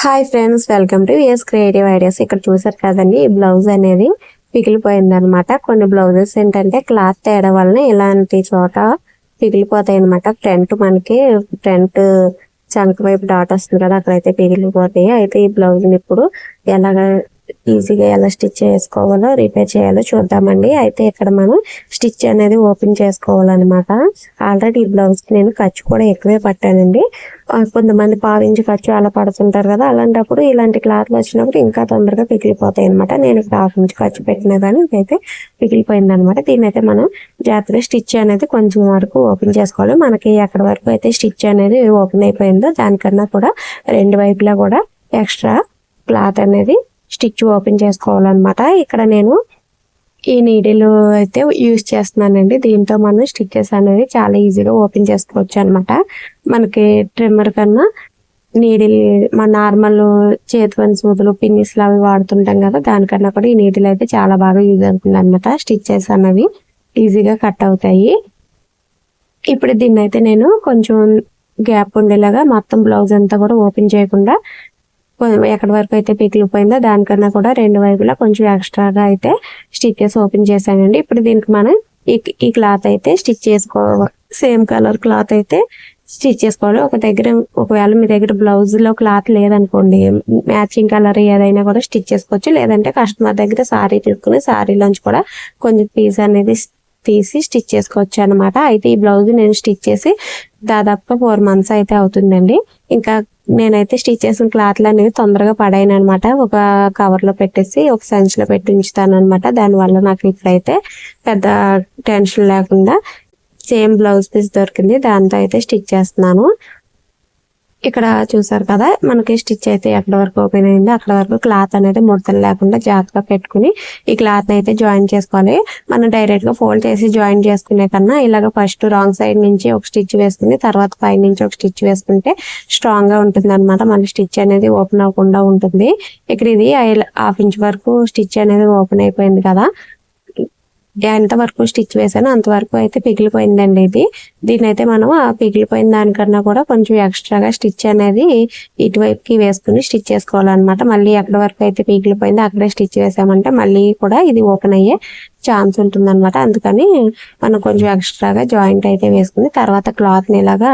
Hi friends welcome to S creative ideas ఇక్కడ చూసారు కదండి ఈ బ్లౌజ్ అనేది పిగిలిపోయిందనమాట కొన్ని బ్లౌజెస్ ఏంటంటే క్లాత్ తేడా వలన ఇలాంటి చోట పిగిలిపోతాయి అనమాట ఫ్రంట్ మనకి ఫ్రంట్ చంక వైపు డాట్ వస్తుంది కదా అక్కడైతే పిగిలిపోతాయి. అయితే ఈ బ్లౌజ్ ఇప్పుడు ఎలాగ ఈజీగా ఎలా స్టిచ్ చేసుకోవాలో రిపేర్ చేయాలో చూద్దామండి. అయితే ఇక్కడ మనం స్టిచ్ అనేది ఓపెన్ చేసుకోవాలన్నమాట. ఆల్రెడీ ఈ బ్లౌజ్కి నేను ఖర్చు కూడా ఎక్కువే పట్టానండి. కొంతమంది పావించి ఖర్చు అలా పడుతుంటారు కదా అలాంటప్పుడు ఇలాంటి క్లాత్లు వచ్చినప్పుడు ఇంకా తొందరగా పిగిలిపోతాయి అనమాట నేను ఇక్కడ హాఫ్ ఇంచ్ ఖర్చు పెట్టిన కానీ ఇదైతే పిగిలిపోయింది అనమాట దీన్నైతే అయితే మనం జాగ్రత్తగా స్టిచ్ అనేది కొంచెం వరకు ఓపెన్ చేసుకోవాలి. మనకి ఎక్కడి వరకు అయితే స్టిచ్ అనేది ఓపెన్ అయిపోయిందో దానికన్నా కూడా రెండు వైపులా కూడా ఎక్స్ట్రా క్లాత్ అనేది స్టిచ్ ఓపెన్ చేసుకోవాలన్నమాట. ఇక్కడ నేను ఈ నీడిల్ అయితే యూజ్ చేస్తున్నానండి. దీంతో మనం స్టిచ్చెస్ అనేది చాలా ఈజీగా ఓపెన్ చేసుకోవచ్చు అనమాట మనకి ట్రిమ్మర్ కన్నా నీడిల్ మన నార్మల్ చేతివని సూదులు పిన్నిస్లు అవి వాడుతుంటాం కదా దానికన్నా కూడా ఈ నీడిల్ అయితే చాలా బాగా యూజ్ అవుతుంది అనమాట స్టిచ్చెస్ అనేవి ఈజీగా కట్ అవుతాయి. ఇప్పుడు దీన్ని అయితే నేను కొంచెం గ్యాప్ ఉండేలాగా మొత్తం బ్లౌజ్ అంతా కూడా ఓపెన్ చేయకుండా ఎక్కడి వరకు అయితే పిగిలిపోయిందో దానికన్నా కూడా రెండు వైపులా కొంచెం ఎక్స్ట్రాగా అయితే స్టిచ్చెస్ ఓపెన్ చేశానండి. ఇప్పుడు దీనికి మనం ఈ ఈ క్లాత్ అయితే స్టిచ్ చేసుకో సేమ్ కలర్ క్లాత్ అయితే స్టిచ్ చేసుకోవాలి. ఒక దగ్గర ఒకవేళ మీ దగ్గర బ్లౌజ్లో క్లాత్ లేదనుకోండి మ్యాచింగ్ కలర్ ఏదైనా కూడా స్టిచ్ చేసుకోవచ్చు. లేదంటే కస్టమర్ దగ్గర సారీ తీసుకుని సారీలోంచి కూడా కొంచెం పీస్ అనేది తీసి స్టిచ్ చేసుకోవచ్చు అనమాట అయితే ఈ బ్లౌజ్ నేను స్టిచ్ చేసి దాదాపుగా ఫోర్ మంత్స్ అయితే అవుతుందండి. ఇంకా నేనైతే స్టిచ్ చేసిన క్లాత్లు అనేవి తొందరగా పడాయను అనమాట ఒక కవర్లో పెట్టేసి ఒక సంచిలో పెట్టి ఉంచుతాను అనమాట దానివల్ల నాకు ఇప్పుడైతే పెద్ద టెన్షన్ లేకుండా సేమ్ బ్లౌజ్ పీస్ దొరికింది. దాంతో అయితే స్టిచ్ చేస్తున్నాను. ఇక్కడ చూసారు కదా మనకి స్టిచ్ అయితే ఎక్కడ వరకు ఓపెన్ అయిందో అక్కడ వరకు క్లాత్ అనేది ముడతలు లేకుండా జాగ్రత్తగా పెట్టుకుని ఈ క్లాత్ అయితే జాయిన్ చేసుకోవాలి. మనం డైరెక్ట్గా ఫోల్డ్ చేసి జాయిన్ చేసుకునే కన్నా ఇలాగ ఫస్ట్ రాంగ్ సైడ్ నుంచి ఒక స్టిచ్ వేసుకుని తర్వాత పై నుంచి ఒక స్టిచ్ వేసుకుంటే స్ట్రాంగ్గా ఉంటుంది అనమాట మన స్టిచ్ అనేది ఓపెన్ అవ్వకుండా ఉంటుంది. ఇక్కడ ఇది హాఫ్ ఇంచ్ వరకు స్టిచ్ అనేది ఓపెన్ అయిపోయింది కదా. ఎంత వరకు స్టిచ్ వేసానో అంతవరకు అయితే పిగిలిపోయిందండి ఇది. దీని అయితే మనం ఆ పిగిలిపోయిన దానికన్నా కూడా కొంచెం ఎక్స్ట్రాగా స్టిచ్ అనేది ఇటువైపుకి వేసుకుని స్టిచ్ చేసుకోవాలన్నమాట. మళ్ళీ ఎక్కడ వరకు అయితే పిగిలిపోయిందో అక్కడే స్టిచ్ వేసామంటే మళ్ళీ కూడా ఇది ఓపెన్ అయ్యే ఛాన్స్ ఉంటుంది అనమాట అందుకని మనం కొంచెం ఎక్స్ట్రాగా జాయింట్ అయితే వేసుకుని తర్వాత క్లాత్ని ఇలాగా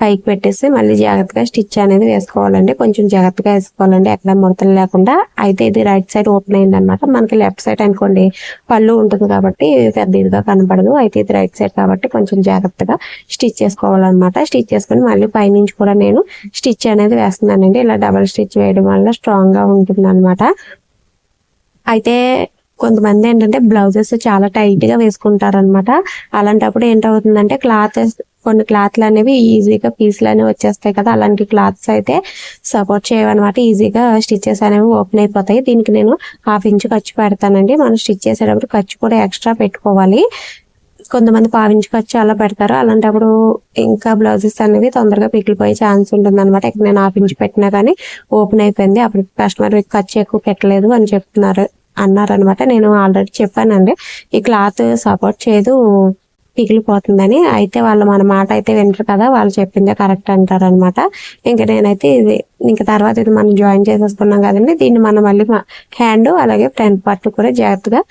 పైకి పెట్టేసి మళ్ళీ జాగ్రత్తగా స్టిచ్ అనేది వేసుకోవాలండి. కొంచెం జాగ్రత్తగా వేసుకోవాలండి. ఎక్కడ ముడతలు లేకుండా. అయితే ఇది రైట్ సైడ్ ఓపెన్ అయింది అనమాట మనకి లెఫ్ట్ సైడ్ అనుకోండి పళ్ళు ఉంటుంది కాబట్టి పెద్ద ఇదిగా కనపడదు. అయితే ఇది రైట్ సైడ్ కాబట్టి కొంచెం జాగ్రత్తగా స్టిచ్ చేసుకోవాలన్నమాట. స్టిచ్ చేసుకుని మళ్ళీ పైనుంచి కూడా నేను స్టిచ్ అనేది వేస్తున్నానండి. ఇలా డబల్ స్టిచ్ వేయడం వల్ల స్ట్రాంగ్గా ఉంటుంది అనమాట అయితే కొంతమంది ఏంటంటే బ్లౌజెస్ చాలా టైట్గా వేసుకుంటారు అనమాట అలాంటప్పుడు ఏంటవుతుందంటే క్లాత్ కొన్ని క్లాత్లు అనేవి ఈజీగా పీసులు అనేవి వచ్చేస్తాయి కదా అలాంటి క్లాత్స్ అయితే సపోర్ట్ చేయవన్నమాట. ఈజీగా స్టిచెస్ అనేవి ఓపెన్ అయిపోతాయి. దీనికి నేను హాఫ్ ఇంచ్ ఖర్చు పెడతానండి. మనం స్టిచ్ చేసేటప్పుడు ఖర్చు కూడా ఎక్స్ట్రా పెట్టుకోవాలి. కొంతమంది పావించి ఖర్చు అలా పెడతారు. అలాంటప్పుడు ఇంకా బ్లౌజెస్ అనేవి తొందరగా పిగిలిపోయే ఛాన్స్ ఉంటుంది అనమాట ఇక్కడ నేను హాఫ్ ఇంచ్ పెట్టినా కానీ ఓపెన్ అయిపోయింది. అప్పుడు కస్టమర్ ఖర్చు ఎక్కువ పెట్టలేదు అని చెప్తున్నారు. అన్నారనమాట. నేను ఆల్రెడీ చెప్పానండి. ఈ క్లాత్ సపోర్ట్ చేయదు పిగిలిపోతుందని. అయితే వాళ్ళు మన మాట అయితే వింటారు కదా వాళ్ళు చెప్పిందే కరెక్ట్ అంటారు అనమాట ఇంకా నేనైతే ఇది ఇంకా తర్వాత ఇది మనం జాయిన్ చేసేసుకున్నాం కదండి. దీన్ని మనం మళ్ళీ హ్యాండ్ అలాగే ఫ్రంట్ పార్ట్ కూడా జాగ్రత్తగా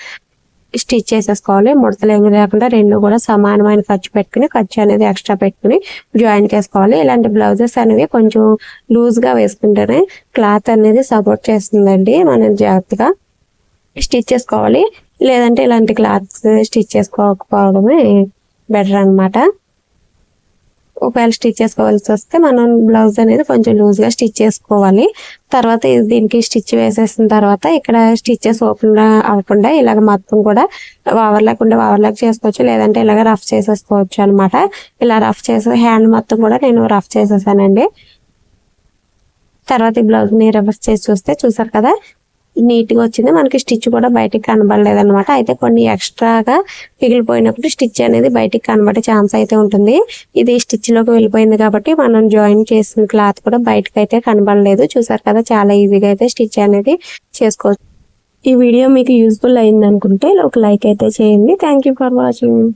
స్టిచ్ చేసేసుకోవాలి. ముడతలు ఏమి లేకుండా రెండు కూడా సమానమైన ఖర్చు పెట్టుకుని ఖర్చు అనేది ఎక్స్ట్రా పెట్టుకుని జాయిన్ చేసుకోవాలి. ఇలాంటి బ్లౌజెస్ అనేవి కొంచెం లూజ్గా వేసుకుంటేనే క్లాత్ అనేది సపోర్ట్ చేస్తుందండి. మనం జాగ్రత్తగా స్టిచ్ చేసుకోవాలి. లేదంటే ఇలాంటి క్లాత్స్ స్టిచ్ చేసుకోకపోవడమే బెటర్ అన్నమాట. ఒకవేళ స్టిచ్ చేసుకోవాల్సి వస్తే మనం బ్లౌజ్ అనేది కొంచెం లూజ్గా స్టిచ్ చేసుకోవాలి. తర్వాత దీనికి స్టిచ్ వేసేసిన తర్వాత ఇక్కడ స్టిచ్చెస్ ఓపెన్ అవ్వకుండా ఇలాగ మొత్తం కూడా వావర్ లేకుండా వావర్ లాగా చేసుకోవచ్చు. లేదంటే ఇలాగ రఫ్ చేసేసుకోవచ్చు అనమాట ఇలా రఫ్ చేసే హ్యాండ్ మొత్తం కూడా నేను రఫ్ చేసేసానండి. తర్వాత ఈ బ్లౌజ్ని రివర్స్ చేసి చూస్తే చూసారు కదా? నీట్గా వచ్చింది. మనకి స్టిచ్ కూడా బయటికి కనబడలేదు అనమాట అయితే కొన్ని ఎక్స్ట్రాగా పిగిలిపోయినప్పుడు స్టిచ్ అనేది బయటికి కనబడే ఛాన్స్ అయితే ఉంటుంది. ఇది స్టిచ్లోకి వెళ్ళిపోయింది కాబట్టి మనం జాయిన్ చేసిన క్లాత్ కూడా బయటకు అయితే కనబడలేదు. చూసారు కదా చాలా ఈజీగా అయితే స్టిచ్ అనేది చేసుకోవచ్చు. ఈ వీడియో మీకు యూస్ఫుల్ అయింది అనుకుంటే ఒక లైక్ అయితే చేయండి. Thank you for watching.